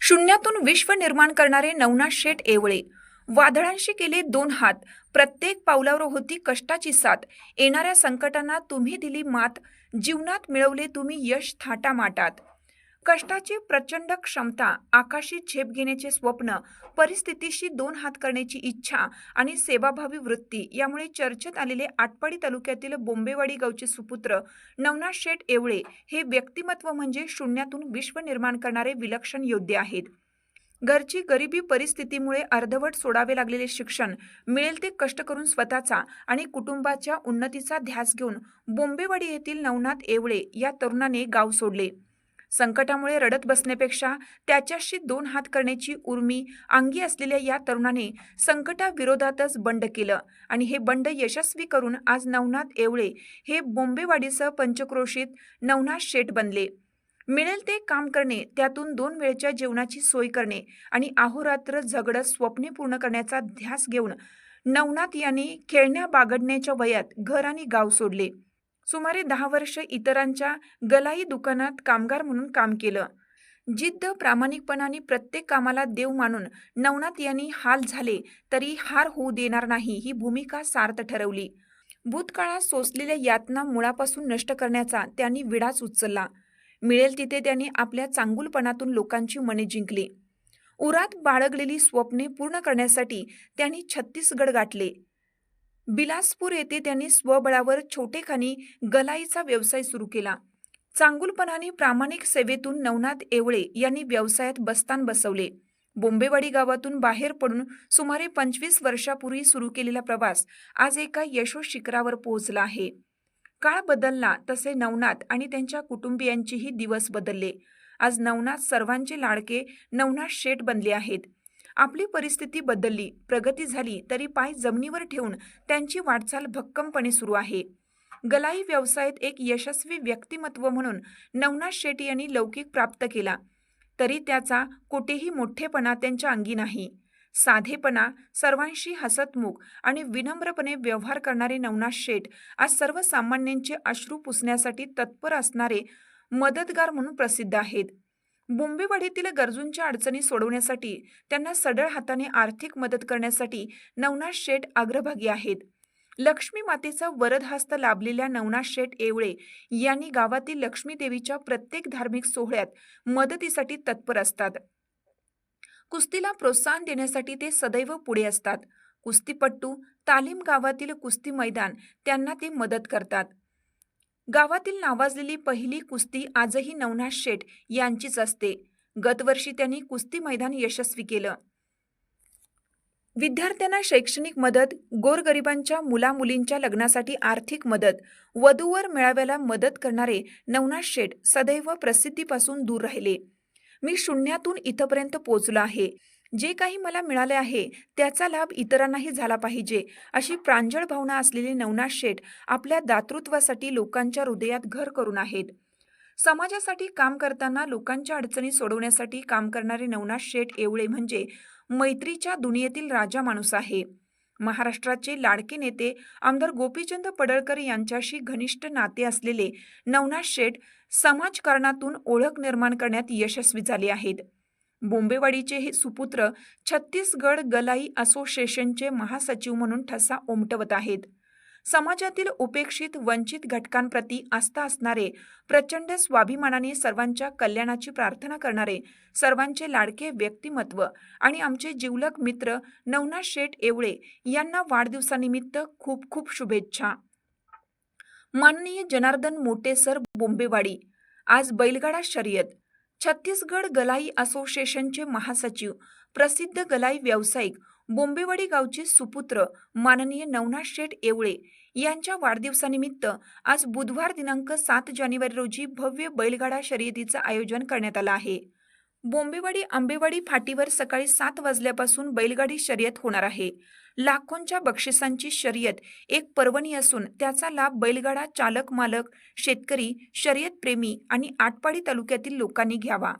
शून्यातून विश्व निर्माण करणारे नवनाथ शेठ एवळे. वादळांशी केले दोन हात. प्रत्येक पावलावर होती कष्टाची साथ. येणाऱ्या संकटांना तुम्ही दिली मात. जीवनात मिळवले तुम्ही यश थाटामाटात. कष्टाची प्रचंड क्षमता आकाशी झेप घेण्याचे स्वप्न परिस्थितीशी दोन हात करण्याची इच्छा आणि सेवाभावी वृत्ती यामुळे चर्चेत आलेले आटपाडी तालुक्यातील बोंबेवाडी गावचे सुपुत्र नवनाथ शेठ एवळे हे व्यक्तिमत्व म्हणजे शून्यातून विश्व निर्माण करणारे विलक्षण योद्धे आहेत. घरची गरिबी परिस्थितीमुळे अर्धवट सोडावे लागलेले शिक्षण मिळेल ते कष्ट करून स्वतःचा आणि कुटुंबाच्या उन्नतीचा ध्यास घेऊन बोंबेवाडी येथील नवनाथ एवळे या तरुणाने गाव सोडले. संकटामुळे रडत बसण्यापेक्षा त्याच्याशी दोन हात करण्याची उर्मी अंगी असलेल्या या तरुणाने संकटाविरोधातच बंड केलं. आणि हे बंड यशस्वी करून आज नवनाथ एवळे हे बोंबेवाडीसह पंचक्रोशीत नवनाथ शेठ बनले. मिळेल ते काम करणे त्यातून दोन वेळच्या जेवणाची सोय करणे आणि अहोरात्र झगडत स्वप्ने पूर्ण करण्याचा ध्यास घेऊन नवनाथ यांनी खेळण्या बागडण्याच्या वयात घर आणि गाव सोडले. सुमारे दहा वर्ष इतरांच्या गलाई दुकानात कामगार म्हणून काम केलं. जिद्द प्रामाणिकपणाने प्रत्येक कामाला देव मानून नवनाथ यांनी हाल झाले तरी हार होऊ देणार नाही ही भूमिका सार्थ ठरवली. भूतकाळात सोसलेल्या यातना मुळापासून नष्ट करण्याचा त्यांनी विडाच उचलला. मिळेल तिथे त्यांनी आपल्या चांगुलपणातून लोकांची मने जिंकली. उरात बाळगलेली स्वप्ने पूर्ण करण्यासाठी त्यांनी छत्तीसगड गाठले. बिलासपूर येथे त्यांनी स्वबळावर छोटेखानी गलाईचा व्यवसाय सुरू केला. चांगुलपणाने प्रामाणिक सेवेतून नवनाथ एवळे यांनी व्यवसायात बस्तान बसवले. बोंबेवाडी गावातून बाहेर पडून सुमारे पंचवीस वर्षापूर्वी सुरू केलेला प्रवास आज एका यशो शिखरावर पोहोचला आहे. काळ बदलला तसे नवनाथ आणि त्यांच्या कुटुंबियांचेही दिवस बदलले. आज नवनाथ सर्वांचे लाडके नवनाथ शेठ बनले आहेत. आपली परिस्थिती बदलली प्रगती झाली तरी पाय जमिनीवर ठेवून त्यांची वाटचाल भक्कमपणे सुरू आहे. गलाई व्यवसायात एक यशस्वी व्यक्तिमत्व म्हणून नवनाथ शेट्टी यांनी लौकिक प्राप्त केला. तरी त्याचा कुठेही मोठेपणा त्यांच्या अंगी नाही. साधेपणा सर्वांशी हसतमुख आणि विनम्रपणे व्यवहार करणारे नवनाथ शेठ आज सर्वसामान्यांचे अश्रू पुसण्यासाठी तत्पर असणारे मदतगार म्हणून प्रसिद्ध आहेत. बोंबेवाडीतील गरजूंच्या अडचणी सोडवण्यासाठी त्यांना सडळ हाताने आर्थिक मदत करण्यासाठी नवनाथ शेठ अग्रभागी आहेत. लक्ष्मी मातेचा वरदहस्त लाभलेल्या नवनाथ शेठ एवळे यांनी गावातील लक्ष्मी देवीच्या प्रत्येक धार्मिक सोहळ्यात मदतीसाठी तत्पर असतात. कुस्तीला प्रोत्साहन देण्यासाठी ते सदैव पुढे असतात. कुस्तीपट्टू तालीम गावातील कुस्ती मैदान त्यांना ते मदत करतात. गावातील नावाजलेली पहिली कुस्ती आजही नवनाथ शेठ यांचीच असते. गतवर्षी त्यांनी कुस्ती मैदान यशस्वी केलं. विद्यार्थ्यांना शैक्षणिक मदत गोरगरिबांच्या मुलामुलींच्या लग्नासाठी आर्थिक मदत वधूवर मेळाव्याला मदत करणारे नवनाथ शेठ सदैव प्रसिद्धीपासून दूर राहिले. मी शून्यातून इथपर्यंत पोहोचलो आहे. जे काही मला मिळाले आहे त्याचा लाभ इतरांनाही झाला पाहिजे. अशी प्रांजळ भावना असलेले नवनाथ शेठ आपल्या दातृत्वासाठी लोकांच्या हृदयात घर करून आहेत. समाजासाठी काम करताना लोकांच्या अडचणी सोडवण्यासाठी काम करणारे नवनाथ शेठ एवळे म्हणजे मैत्रीच्या दुनियेतील राजा माणूस आहे. महाराष्ट्राचे लाडके नेते आमदार गोपीचंद पडळकर यांच्याशी घनिष्ठ नाते असलेले नवनाथ शेठ समाजकारणातून ओळख निर्माण करण्यात यशस्वी झाले आहेत. बोंबेवाडीचे हे सुपुत्र छत्तीसगड गलाई असोसिएशनचे महासचिव म्हणून ठसा उमटवत आहेत. समाजातील उपेक्षित वंचित घटकांप्रती आस्था असणारे प्रचंड स्वाभिमानाने सर्वांच्या कल्याणाची प्रार्थना करणारे सर्वांचे लाडके व्यक्तिमत्व आणि आमचे जिवलक मित्र नवनाथ शेठ एवळे यांना वाढदिवसानिमित्त खूप खूप शुभेच्छा. माननीय जनार्दन मोटे सर बोंबेवाडी आज बैलगाडा शर्यत छत्तीसगड गलाई असोसिएशनचे महासचिव प्रसिद्ध गलाई व्यावसायिक बोंबेवाडी गावचे सुपुत्र माननीय नवनाथ शेठ येवळे यांच्या वाढदिवसानिमित्त आज बुधवार दिनांक सात जानेवारी रोजी भव्य बैलगाडा शर्यतीचं आयोजन करण्यात आलं आहे. बोंबेवाडी आंबेवाडी फाटीवर सकाळी सात वाजल्यापासून बैलगाडी शर्यत होणार आहे. लाखोंच्या बक्षिसांची शर्यत एक पर्वणी असून त्याचा लाभ बैलगाडा चालक मालक शेतकरी शर्यत प्रेमी आणि आटपाडी तालुक्यातील लोकांनी घ्यावा.